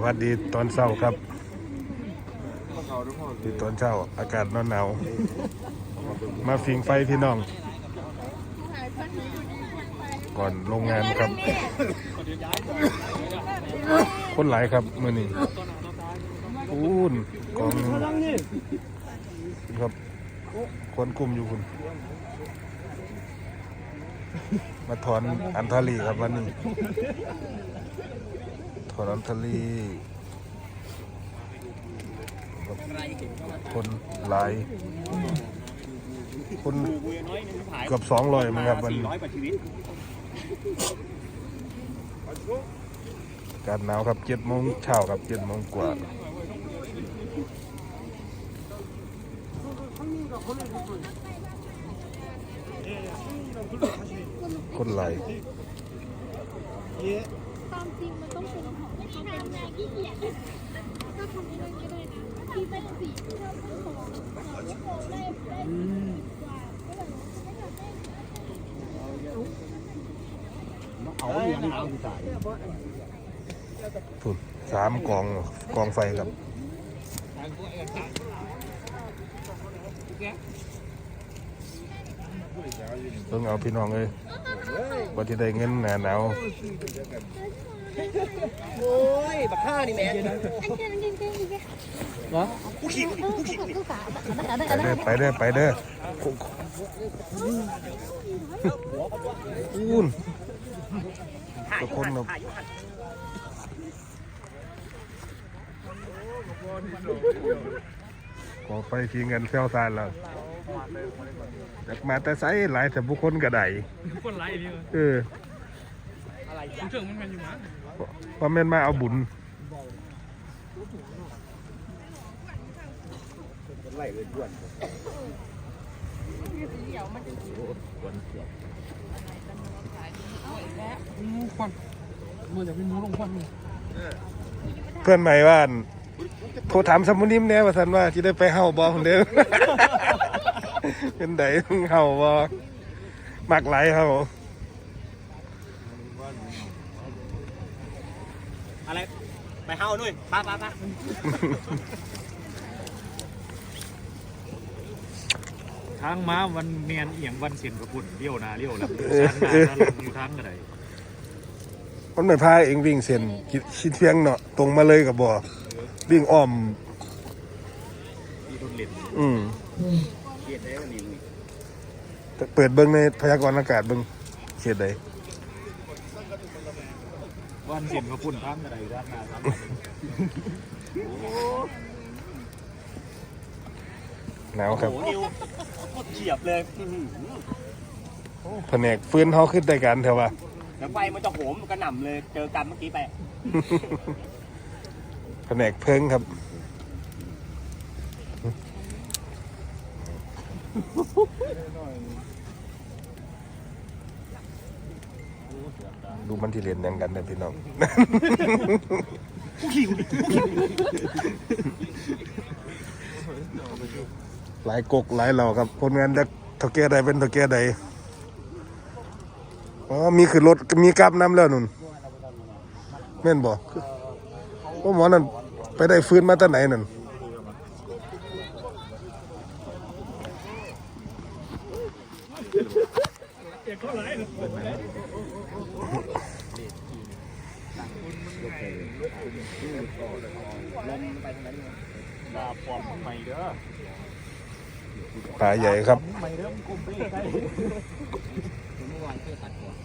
สวัสดีตอนเช้าครับดีตอนเช้าอากาศหนาวหนาว มาฟิงไฟพี่น้อง ก่อนโรงงานครับ คนหลายครับมื่อนี้อูนกองนึ่งครับ คนกลุ่มอยู่คุณ มาถอนอันทารีครับวันนี้ ถอนอันทารีคนหลาย คนเกือบสองร้อยมั้งครับวันกาชีวิตอากาศหนาวครับเจ็ดโมงเช้าครับเจ็ดโมงกว่าคนไหลายตามจริงมันต้องเป็น ของไม่ทำงานขี้เกียจก็ทำเองก็ได้นะที่เป็นสี่ชั่วโมงสองกว่าอย่างนี้เอาใส่พุ่นสามกองกองไฟครับเพิ่งเอาพี่น้องเลยวันที่ได้เงินหนาหนาว โอ้ยบักฆ่านี่แม่ไอ้แค่นั้นแค่แค่แค่เหรอกูขี่กูกูขี่กูขาอันนั้นอันนั้นไปเด้อไปเด้อไปเด้ออู้นทุกคนครับกองไฟทีเงินเซลซานแล้วอยากมาแต่ไซหลายแต่บุคคลกระไดคนไล่นี่เออผมเชิงมันกันอยู่มั้ง ว่าแม่นมาเอาบุญไล่เลยด้วนควันมือจากพี่มูลงควันเพื่อนใหม่ว่านโทรถามสมุนิมแน่ว่าสันว่าที่ได้ไปเฮาบอของเด้อเป็นไดเฮาบอมักไหลครับผม อะไรไปเฮาด้วยป้าป้าป้าทางม้าวันเมียนเอียงวันเสียนกระปุ่นเลี้ยวนาเลี้ยวหลังทางนาอยู่ทางกระไดมันไม่พาเองวิ่งเส้นชิดเพียงเนาะตรงมาเลยกับบ่วิ่งอ้อม ที่ทุนเล่นอืมเกียดได้วันนี้ลุยแต่เปิดเบิ่งในพยากรณ์อากาศเบิ่งเขตใด วันเสียนกระปุ่นทางกระไดทางนาทางหนาวครับโอ้นิวโคตรเฉียบเลยอื้อหือแผนกฟื้นเฮาขึ้นได้กันเถอะว่าเดี๋ยวไฟมันจะโหมกระหน่ำเลย เจอกันเมื่อกี้ไป แผนกเพิงครับ ดูมันที่เรียนยังกันนะพี่น้อง หลายกกหลายเหล่าครับคนงานจะเท่าแก่ใดเป็นเท่าแก่ใดอ๋อมีคือรถมีกราบน้ำแล้วนุ่นแม่นบอกว่าหมอนั่นไปได้ฟื้นมาตั้งไหนนั่น ปลาใหญ่ครับ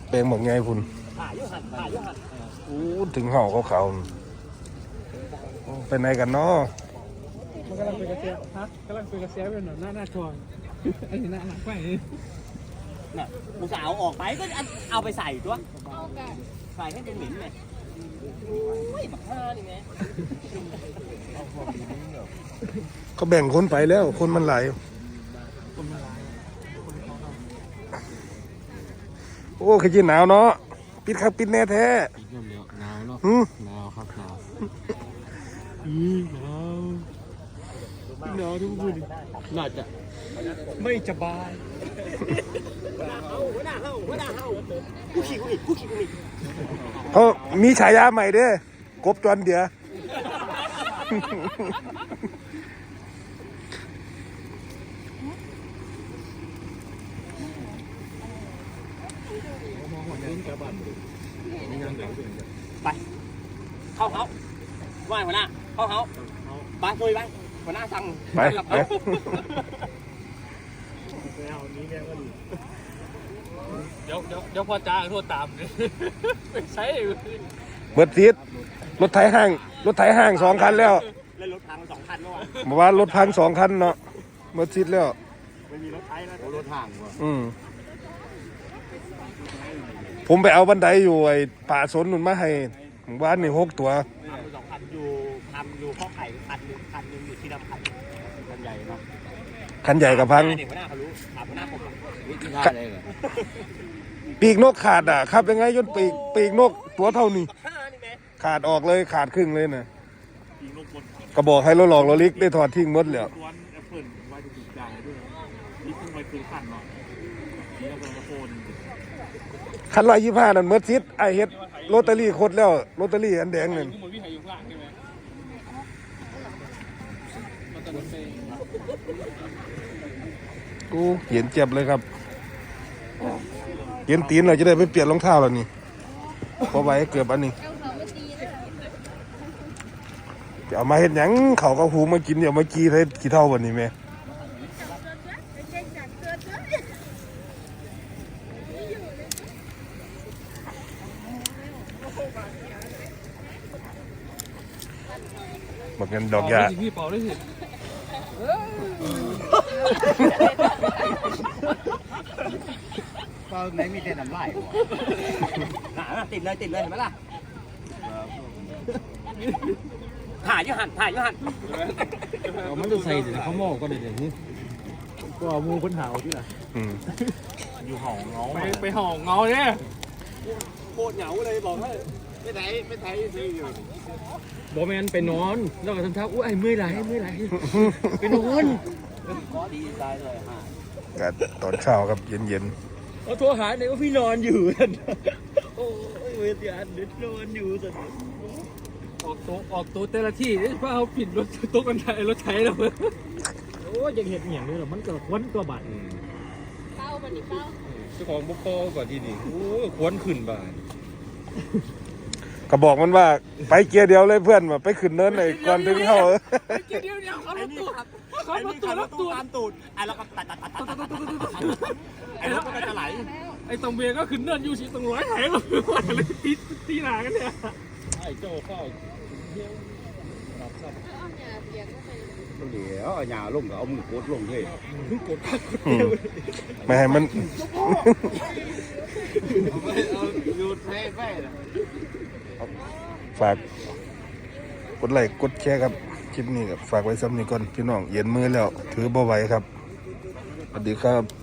เป็นหมกไงคุณอู้ถึงห่าเขาเขาเป็นไงกันเนาะมันกำลังเป็นกระเซียฮะกำลังเป็นกระเซียเป็นหน้าหน้าทองอันนี้หน้าหนักไปน่ะกูสาวออกไปก็เอาไปใส่ตัวใส่ให้เป็นหมิ่นเลย โอ้ยบักฆ่านี่แม่เขาแบ่งคนไปแล้ว คนมันหลายโอ้ขจีหนาวเนาะปิดครับปิดแน่แท้อีกเดียวหนาวเนาะหืมหนาวครับหนาวอีหนาวหนาวทุกคนน่าจะไม่สบาย หัวหน้าเฮาหัวหน้าเฮากูขี่กูอีกกูขี่กูอีกเขามีฉายาใหม่เด้อกบจวนเดียเอไป เข้าเขาว่าหัวหน้าเข้าเขาไปคุยไปหัวหน้าสั่งไปกลับไปเขา เดี๋ยวเดี๋ยวเดี๋ยวพ่อจ้าโทษตามเลยไม่ใช่เบิดซีดรถไถห้าง รถไถห้างสองคันแล้วเล่นรถพังสองคันเมื่อวานบอกว่ารถพังสองคันเนาะเบิดซีดแล้วไม่มีรถไถแล้วรถทางว่ะอืมผมไปเอาบันไดอยู่ไอ้ป่าสนนุนมาให้หมู่บ้านนี่หกตัวทำสองคัน อยู่ทำอยู่ข้อไข่คันหนึงคันหนึงอยู่ที่ดำไข่คันใหญ่เนาะคันใหญ่กับพัง เด็กหัวหน้าเขารู้ถามหัวหน้าผมอะวิธีการเลยเหรอปีกนกขาดอะครับยังไงจนปีกปีกนกตัวเท่านี้ ห้านี่แม่ขาดออกเลยขาดครึ่งเลยนะกระบอกให้เราหลอกเราลิกได้ถอดทิ้งหมดแล้ววันแอปเปิลไว้ถูกใจด้วยนี่เพิ่งไปซื้อขันเนาะนี่ก็เป็นโฟนคันร้อยยี่ห้านั่นเมดซิดไอเฮ็ดโรตารี่คดแล้วโรตารี่อันแดงนั่นเหมือนวิหารอยู่ข้างล่างใช่ไหมมันจะเป็น กูเขียนเจ็บเลยครับเขียนตีนเราจะได้ไปเปลี่ยนรองเท้าแล้วนี่เพราะไว้เกือบอันนี้เอามาเลยจะเอามาเห็นยังเขาก็หูมากินเดี๋ยวมากีให้กี่เท่าวันนี้แม่บอกกันดอกยาพี่เป่าได้สิ ก็ไม่มีแต่น้ำลายติดเลยติดเลยเห็นไหมล่ะถ่ายอยูหันถ่ายอยูหันมันจะใส่แต่เขาหม้อก็ได้เดี๋ยวนี้ก็เอามูค้นหาวที่ไหนอยู่ห้องเงาไปไปห่องเงาเนี่ยโคตรเหงาเลยบอกให้ ไม่ไทยไม่ไทยซื้ออยู่บอแมนไปนอน แล้วก็ทำท่าอุ้ยเมื่อยไหลเมื่อยไหลไปนอนก็ดีใจเลยฮะกัตอนเช้าครับเย็นเอาโทรหาเนี่ยว่าพี่นอนอยู่สันโอ้ยเวทีอันเด็ดนอนอยู่สันออกโต๊ะออกโต๊ะแต่ละที่เพราะเอาผิดรถโต๊ะกันไทยรถไทยแล้วโอ้ยยังเห็นอย่างนี้หรอมันก็ควนตัวบัตรเป้ามันนี่เป้าเจ้าของบุกโตก่อนที่นี่โอ้ยควนขึ้นบ่ายๆ ก็บอกมันว่าไปเกียร์เดียวเลยเพื่อนว่าไปขึ้นเนินเลยก่อนถึงเขาเดี๋ยวเดี๋ยวเดี๋ยวเขาไอ้รถนี่ตู้ครับเขาไอ้รถนี่ตู้ขับรรถถตู้ตู้ตามตูดไอ้แล้วก็ตัดตัดตัดตัดตัดตัดตัดไอ้รถมันก็จะไหลไอ้ตรงเบียร์ก็ขึ้นเนินอยู่สิตรงร้อยไถเลยว่าเลยตีตีหนากันเนี่ยไอ้โจ้เข้าเอาเนี่ยเปียกเข้าไปเดี๋ยวเอาหยาลงก็เอามือกดลงเลยกดคักอืมไม่ให้มันหยุดให้ไป ฝากกดไลค์กดแชร์ครับคลิปนี้ครับฝากไว้ซ้ำนี้ก่อนพี่น้องเย็นมือแล้ว ถือบ่ไหวครับสวัสดีครับ